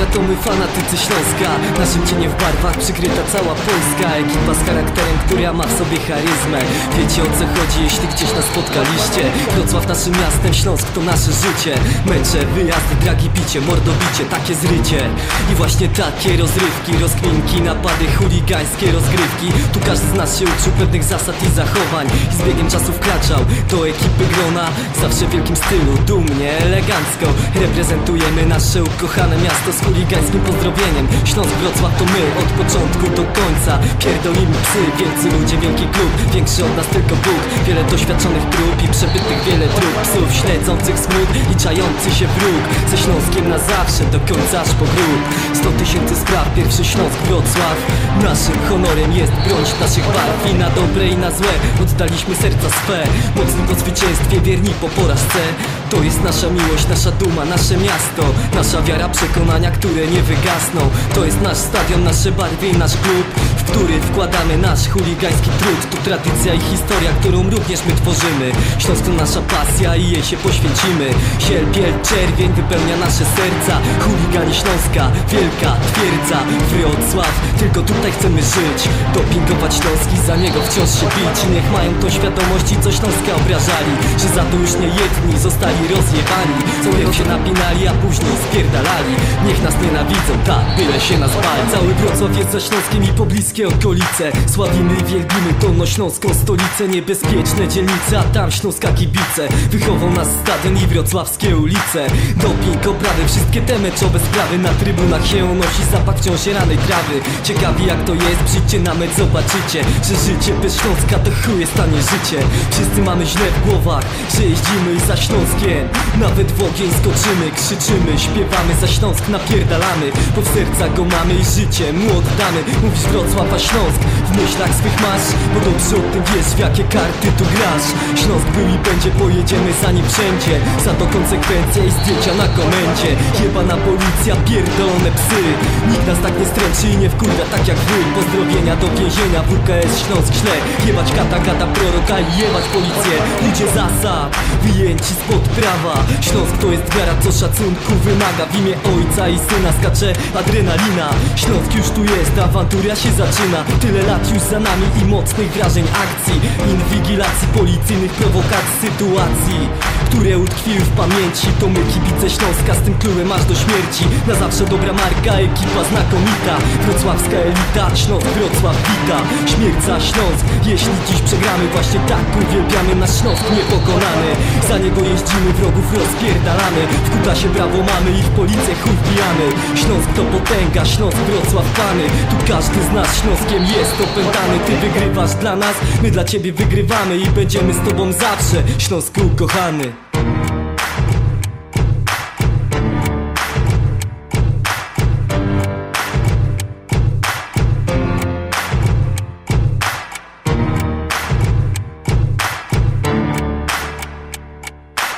Pozdrawia to my fanatycy Śląska. Naszym cieniem w barwach przykryta cała Polska. Ekipa z charakterem, która ma w sobie charyzmę. Wiecie o co chodzi, jeśli gdzieś nas spotkaliście? Wrocław naszym miastem, Śląsk to nasze życie. Mecze, wyjazdy, dragi, picie, mordobicie, takie zrycie. I właśnie takie rozrywki, rozkminki, napady, chuligańskie rozgrywki. Tu każdy z nas się uczył pewnych zasad i zachowań. I z biegiem czasu wkraczał do ekipy grona. Zawsze w wielkim stylu, dumnie, elegancko. Reprezentujemy nasze ukochane miasto chuligańskim pozdrowieniem. Śląsk Wrocław to my od początku do końca. Pierdolimy psy, wielcy ludzie, wielki klub. Większy od nas tylko Bóg. Wiele doświadczonych prób i przebytych wiele dróg. Psów śledzących smród i czający się wróg. Ze Śląskiem na zawsze, do końca aż po grób 100 tysięcy spraw, pierwszy Śląsk Wrocław. Naszym honorem jest bronić naszych barw I na dobre i na złe oddaliśmy serca swe. Mocni po zwycięstwie, wierni po porażce. To jest nasza miłość, nasza duma, nasze miasto. Nasza wiara, przekonania, które nie wygasną. To jest nasz stadion, nasze barwy i nasz klub W który wkładamy nasz chuligański trud. Tu tradycja i historia, którą również my tworzymy. Śląsk to nasza pasja i jej się poświęcimy. Siel, biel, czerwień wypełnia nasze serca. Chuligani Śląska, wielka twierdza. Wrocław, tylko tutaj chcemy żyć. Dopingować Śląski, za niego wciąż się bić. Niech mają to świadomość i co Śląska obrażali Że za to już nie jedni zostali rozjebani. Co się napinali, a później spierdalali. Niech nas nienawidzą, tak, byle się nas bali. Cały Wrocław jest za Śląskiem i pobliskie okolice. Sławimy i wielbimy dolnośląską stolicę. Niebezpieczne dzielnice, a tam śląska kibice. Wychową nas stadion i wrocławskie ulice. Doping, oprawy, wszystkie te meczowe sprawy. Na trybunach się unosi zapach wciąż ranej trawy. Ciekawi jak to jest, przyjdźcie na mecz, zobaczycie Że życie bez Śląska to chuje stanie życie. Wszyscy mamy źle w głowach, że jeździmy za Śląskiem. Nawet w ogień skoczymy, krzyczymy, śpiewamy za Śląsk, napierdalamy. Bo w sercach go mamy i życie mu oddamy. Mówisz Wrocław, a Śląsk w myślach swych masz Bo dobrze o tym wiesz, w jakie karty tu grasz. Śląsk był i będzie, pojedziemy za nim wszędzie. Za to konsekwencje i zdjęcia na komendzie. Jebana policja, pierdolone psy. Nikt nas tak nie stręczy i nie wkurwia tak jak wy. Pozdrowienia do więzienia, WKS Śląsk źle. Jebać kata, kata proroka i jebać policję. Ludzie zasad, wyjęci spod prawa. Śląsk to jest wiara, co szacunku wymaga. W imię ojca i syna skacze adrenalina. Śląsk już tu jest, awantura się zaczyna. Tyle lat już za nami i mocnych wrażeń akcji Inwigilacji, policyjnych prowokacji, sytuacji Które utkwiły w pamięci. To my kibice Śląska z tym klubem aż do śmierci. Na zawsze dobra marka, ekipa znakomita. Wrocławska elita, Śląsk, Wrocław wita. Śmierć za Śląsk, jeśli dziś przegramy Właśnie tak uwielbiamy. Nasz Śląsk niepokonany Za niego jeździmy, wrogów rozpierdalamy. W kutasie brawo mamy i w policję chuj wbijamy. Śląsk to potęga, Śląsk, Wrocław pany. Tu każdy z nas Śląskiem jest opętany Ty wygrywasz dla nas, my dla ciebie wygrywamy I będziemy z tobą zawsze, Śląsku kochany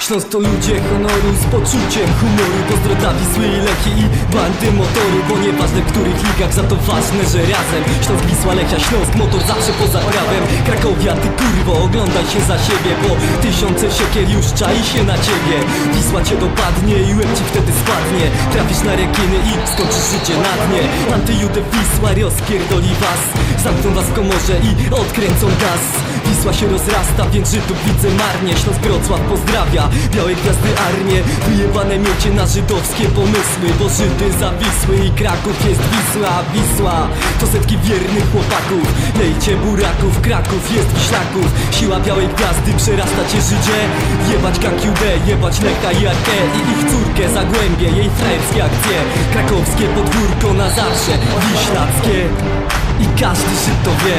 Śląsk to ludzie honoru z poczuciem humoru. Pozdro Wisły i i bandy motoru Bo nieważne w których ligach, za to ważne, że razem. Śląsk, Wisła, Lechia, Śląsk, motor zawsze poza prawem. Krakowia, ty kurwo, oglądaj się za siebie Bo tysiące siekier już czai się na ciebie. Wisła cię dopadnie i łeb ci wtedy spadnie. Trafisz na rekiny i skończysz życie na dnie. Antyjudę Wisła rozpierdoli was Zamkną was w komorze i odkręcą gaz. Wisła się rozrasta, więc Żydów widzę marnie. Śląsk Wrocław pozdrawia, białe gwiazdy armię. Wyjebane miecie na żydowskie pomysły Bo Żydy zawisły i Kraków jest Wisła Wisła. To setki wiernych chłopaków Lejcie buraków, Kraków jest Wiślaków. Siła białej gwiazdy przerasta cię Żydzie. Jebać KQD, jebać Lecha i AK I ich córkę, Zagłębie, jej frajerskie akcje. Krakowskie podwórko na zawsze, Wiślackie I każdy Żyd to wie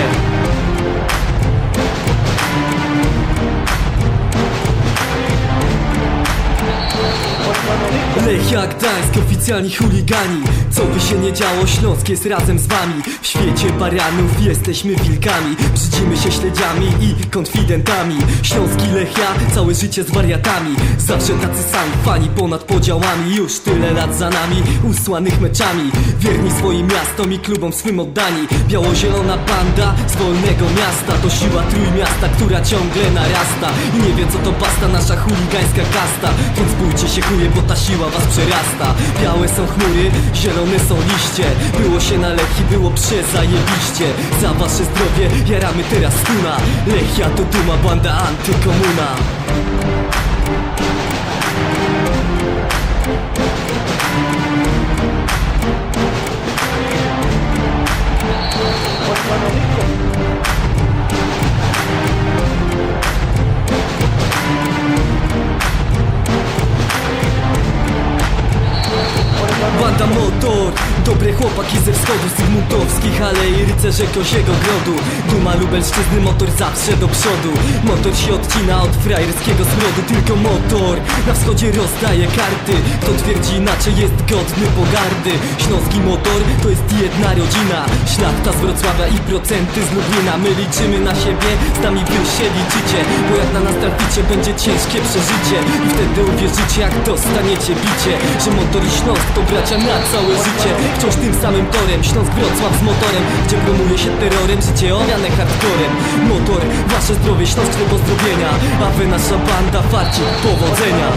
Lechia Gdańsk, oficjalni chuligani. Co by się nie działo, Śląsk jest razem z wami. W świecie baranów jesteśmy wilkami. Brzydzimy się śledziami i konfidentami. Śląski Lechia, całe życie z wariatami. Zawsze tacy sami, fani ponad podziałami. Już tyle lat za nami, usłanych meczami. Wierni swoim miastom i klubom swym oddani. Biało-zielona banda z wolnego miasta. To siła trójmiasta, która ciągle narasta. I nie wie co to basta, nasza chuligańska kasta. Więc bójcie się chuje, bo ta siła was przerasta Białe są chmury, zielone są liście. Było się na Lechii, było przezajebiście. Za wasze zdrowie jaramy teraz skuna Lechia to duma, banda antykomuna chłopaki ze wschodu Zygmuntowskich alei, rycerze Koziego Grodu. Duma Lubelszczyzny, motor zawsze do przodu. Motor się odcina od frajerskiego smrodu Tylko motor na wschodzie rozdaje karty. Kto twierdzi inaczej jest godny pogardy. Śląski motor to jest jedna rodzina. Szlachta z Wrocławia i procenty z Lublina My liczymy na siebie, z nami wy się liczycie. Bo jak na nas traficie, będzie ciężkie przeżycie. I wtedy uwierzycie, jak dostaniecie bicie. Że motor i Śląsk to bracia na całe życie. Wciąż tym samym torem, Śląsk Wrocław z motorem Gdzie promuje się terrorem, życie owiane hardcorem. Motor, wasze zdrowie, Śląsk do pozdrowienia. A wy nasza banda, farci, powodzenia